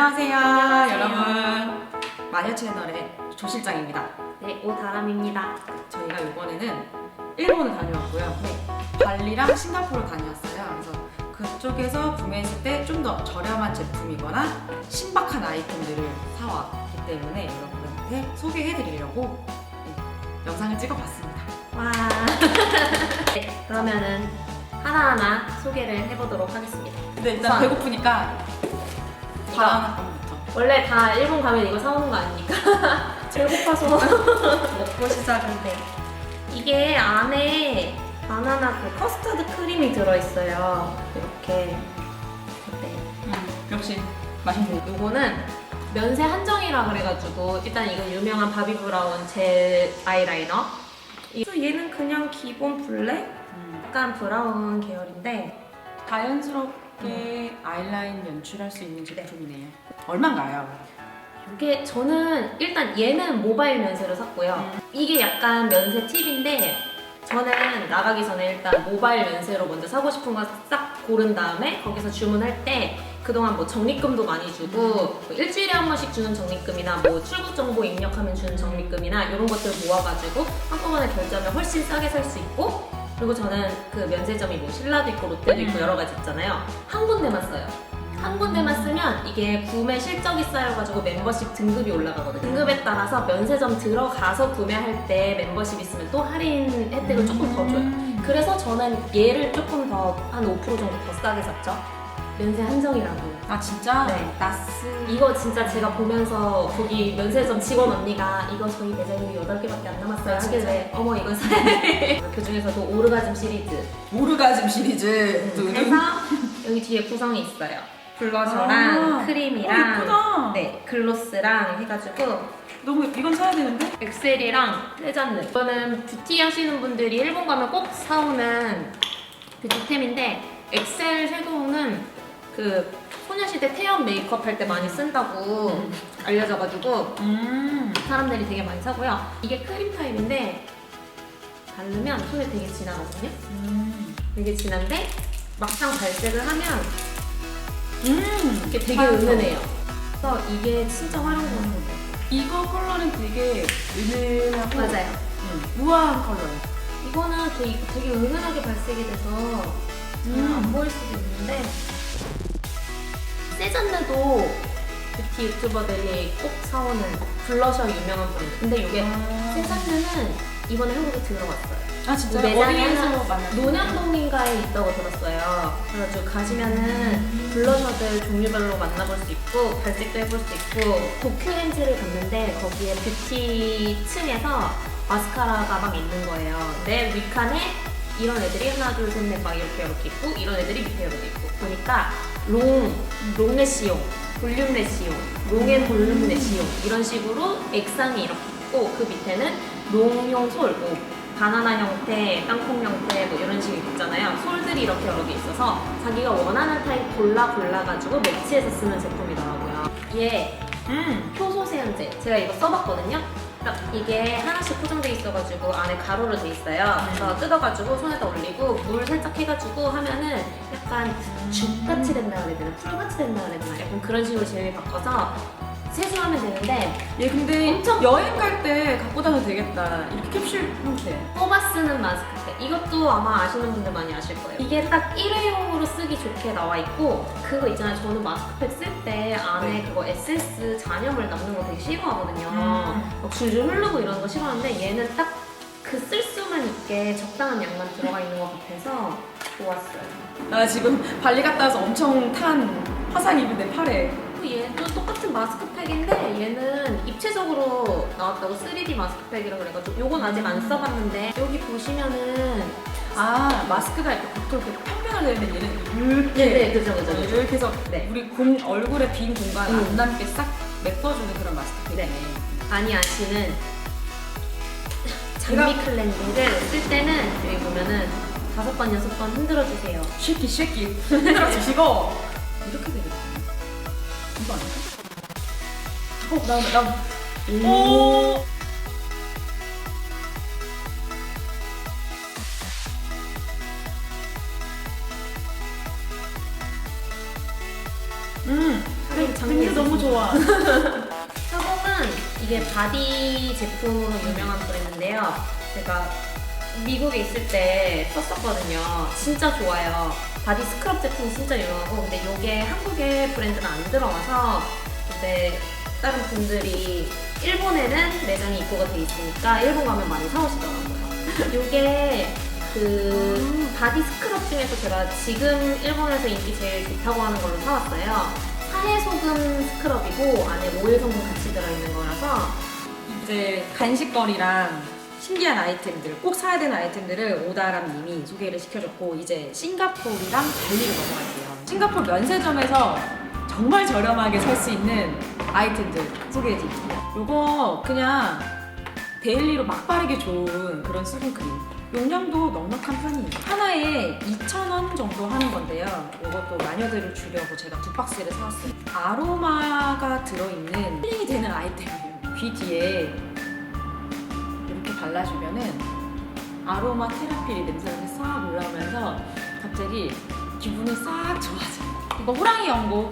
안녕하세요, 안녕하세요. 여러분. 마녀 채널의 조 실장입니다. 네, 오다람입니다. 저희가 이번에는 일본을 다녀왔고요. 네. 발리랑 싱가포르 다녀왔어요. 그래서 그쪽에서 구매했을 때 좀 더 저렴한 제품이거나 신박한 아이템들을 사왔기 때문에 여러분한테 소개해드리려고 네, 영상을 찍어봤습니다. 와. 네, 그러면은 하나하나 소개를 해보도록 하겠습니다. 근데 일단 우선 배고프니까 빵부터. 원래 다 일본 가면 이거 사오는 거 아닙니까? 배고파서 먹고 시작인데 이게 안에 바나나 그 커스터드 크림이 들어있어요. 이렇게. 어때요? 음, 역시 맛있네. 요거는 면세 한정이라 그래가지고 일단 이건 유명한 바비 브라운 젤 아이라이너. 이- 얘는 그냥 기본 블랙? 음, 약간 브라운 계열인데 자연스럽 게 아이라인 연출할 수 있는 제품이네요. 얼마인가요? 이게 저는 일단 얘는 모바일 면세로 샀고요. 이게 약간 면세 팁인데 저는 나가기 전에 일단 모바일 면세로 먼저 사고 싶은 거 싹 고른 다음에 거기서 주문할 때 그동안 뭐 적립금도 많이 주고 뭐 일주일에 한 번씩 주는 적립금이나 뭐 출국 정보 입력하면 주는 적립금이나 이런 것들 모아가지고 한꺼번에 결제하면 훨씬 싸게 살 수 있고 그리고 저는 그 면세점이 뭐 신라도 있고 롯데도 있고 음. 여러 가지 있잖아요. 한 군데만 써요. 한 군데만 쓰면 이게 구매 실적이 쌓여가지고 멤버십 등급이 올라가거든요. 등급에 따라서 면세점 들어가서 구매할 때 멤버십 있으면 또 할인 혜택을 조금 더 줘요. 음. 그래서 저는 얘를 조금 더 한 5% 정도 더 싸게 샀죠. 면세 한정이라고. 아 진짜? 네. 나스. 이거 진짜 제가 보면서 거기 면세점 직원 언니가 이거 저희 매장에 8개밖에 안 남았어요 아, 진짜? 하길래 어머 이건 사야 돼. 그 중에서도 오르가즘 시리즈. 오르가즘 시리즈. 뚜둥. 그래서 여기 뒤에 구성이 있어요. 블러셔랑 아. 크림이랑 어, 예쁘다. 네 글로스랑 해가지고 너무 이건 사야 되는데? 엑셀이랑 세잔느 이거는 뷰티 하시는 분들이 일본 가면 꼭 사오는 뷰티템인데 엑셀 섀도우는 그 소녀시대 태연 메이크업 할 때 많이 쓴다고 알려져가지고 음. 사람들이 되게 많이 사고요 이게 크림 타입인데 바르면 손에 되게 진하거든요 음. 되게 진한데 막상 발색을 하면 음. 이게 되게 맞아. 은은해요 그래서 이게 진짜 활용도가 좋은 것 이거 컬러는 되게 은은하고 같아요 맞아요 음, 우아한 컬러예요. 이거는 되게, 되게 은은하게 발색이 돼서 잘안 음. 보일 수도 있는데 세잔느도 뷰티 유튜버들이 꼭 사오는 블러셔 유명한 브랜드. 근데 이게 세잔느는 이번에 한국에 들어왔어요. 아 진짜 어디에서 만났어요? 논현동인가에 있다고 들었어요. 그래가지고 가시면은 블러셔들 종류별로 만나볼 수 있고 발색도 해볼 수 있고 도쿄 렌즈를 갔는데 거기에 뷰티 층에서 마스카라가 막 있는 거예요. 근데 위칸에 이런 애들이 하나 둘셋넷막 이렇게 이렇게 있고 이런 애들이 밑에 이렇게 있고. 보니까 롱, 롱래시용, 볼륨래시용, 롱앤 볼륨래시용 이런 식으로 액상이 이렇게 있고 그 밑에는 롱용 솔, 뭐 바나나 형태, 땅콩 형태 뭐 이런 식이 있잖아요. 솔들이 이렇게 여러 개 있어서 자기가 원하는 타입 골라 골라가지고 매치해서 쓰는 제품이더라고요. 얘 음. 효소 세안제 제가 이거 써봤거든요. 딱 이게 하나씩 포장돼 있어가지고 안에 가루로 돼 있어요. 그래서 뜯어가지고 손에다 올리고 물 살짝 해가지고 하면은 약간 죽같이 된다 그래야 되나 풀같이 된다 그래야 되나 약간 그런 식으로 재미 바꿔서 세수하면 되는데 얘 근데 엄청- 여행 갈 때 갖고 다녀도 되겠다. 이렇게 캡슐 형태. 뽑아 쓰는 마스크팩 이것도 아마 아시는 분들 많이 아실 거예요 이게 딱 일회용으로 쓰기 좋게 나와 있고 그거 있잖아요 저는 마스크팩 쓸 때 안에 네. 그거 에센스 잔여물 남는 거 되게 싫어하거든요 음. 막 줄줄 흐르고 이런 거 싫어하는데 얘는 딱 그 쓸 수만 있게 적당한 양만 들어가 있는 것 같아서 좋았어요 나 지금 발리 갔다 와서 엄청 탄 화상 입은 내 팔에. 또 얘도 똑같은 마스크팩인데 얘는 입체적으로 나왔다고 3D 마스크팩이라 그래가지고 요건 아직 안 써봤는데 여기 보시면은 아 마스크가 이렇게 겉으로 이렇게 평면을 되는데 얘는 이렇게. 네 네 그죠 그죠 그죠 이렇게 해서 네. 우리 공 얼굴에 빈 공간 음. 안 남게 싹 메꿔주는 그런 마스크팩이네. 많이 아시는 장미 클렌징을 쓸 때는 여기 보면은 다섯 번 여섯 번 흔들어 주세요. 쉐키 쉐키 흔들어 주시고 이렇게 어, 나, 나, 오! 음, 너무 너무 좋아. 사복은 이게 바디 제품으로 유명한 브랜드인데요. 제가 미국에 있을 때 썼었거든요. 진짜 좋아요. 바디 스크럽 제품이 진짜 유명하고 근데 이게 한국에 브랜드가 안 들어와서 근데 다른 분들이 일본에는 매장이 입고가 돼 있으니까 일본 가면 많이 사오시더라고요. 이게 그 바디 스크럽 중에서 제가 지금 일본에서 인기 제일 좋다고 하는 걸로 사왔어요. 사해 소금 스크럽이고 안에 오일 성분 같이 들어있는 거라서 이제 간식거리랑 신기한 아이템들, 꼭 사야 되는 아이템들을 오다람 님이 소개를 시켜줬고 이제 싱가포르랑 발리를 넘어갈게요. 싱가포르 면세점에서 정말 저렴하게 살 수 있는 아이템들 소개해 드릴게요. 이거 그냥 데일리로 막 바르기 좋은 그런 수분크림. 용량도 넉넉한 편이에요. 하나에 2,000원 정도 하는 건데요. 이것도 마녀들을 주려고 제가 두 박스를 사왔어요. 아로마가 들어있는 힐링이 되는 아이템이에요. 귀 뒤에 이렇게 발라주면은 아로마 테라피리 냄새가 싹 올라오면서 갑자기 기분이 싹 좋아져요. 이거 호랑이 연고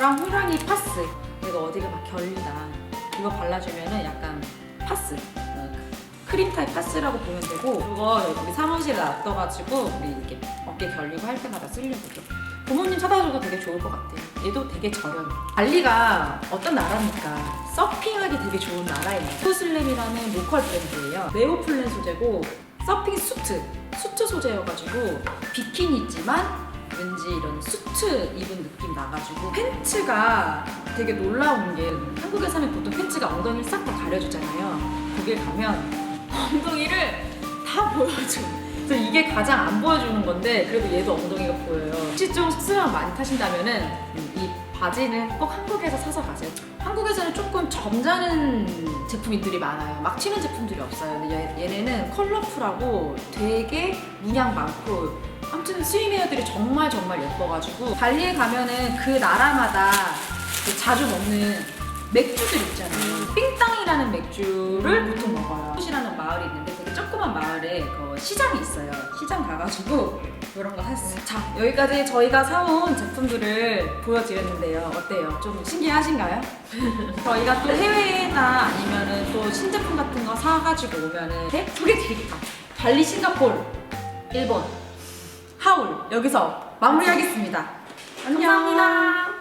랑 호랑이 파스. 이거 어디가 막 결리다. 이거 발라주면은 약간 파스. 어, 크림 타입 파스라고 보면 되고 그거 우리 사무실에 놔둬가지고 우리 이렇게 어깨 결리고 할 때마다 쓰려고요. 부모님 사다 줘도 되게 좋을 것 같아요. 얘도 되게 저렴해. 발리가 어떤 나라입니까? 서핑하기 되게 좋은 나라예요. 포슬램이라는 로컬 브랜드예요. 네오플랜 소재고 서핑 수트, 수트 소재여가지고 비키니 있지만 왠지 이런 수트 입은 느낌 나가지고 팬츠가 되게 놀라운 게 한국에서는 보통 팬츠가 엉덩이를 싹 다 가려주잖아요. 거길 가면 엉덩이를 다 보여줘. 그래서 이게 가장 안 보여주는 건데 그래도 얘도 엉덩이가 보여요. 혹시 좀 습습을 많이 타신다면은 음, 이 바지는 꼭 한국에서 사서 가세요. 한국에서는 조금 점잖은 제품들이 많아요. 막 튀는 제품들이 없어요. 얘, 얘네는 컬러풀하고 되게 문양 많고 아무튼 스위메어들이 정말 정말 예뻐가지고 발리에 가면은 그 나라마다 그 자주 먹는 맥주들 있잖아요. 삥땅이라는 맥주를 보통 먹어요. 푸시라는 마을이 있는데 되게 조그만 마을에 그 시장이 있어요. 시장 가가지고 이런 거 샀어요. 자 여기까지 저희가 사온 제품들을 보여드렸는데요. 어때요? 좀 신기하신가요? 저희가 또 해외나 아니면은 또 신제품 같은 거 사가지고 오면은 이렇게 소개드리겠다. 발리, 싱가포르, 일본, 하울 여기서 마무리하겠습니다. 안녕. 감사합니다.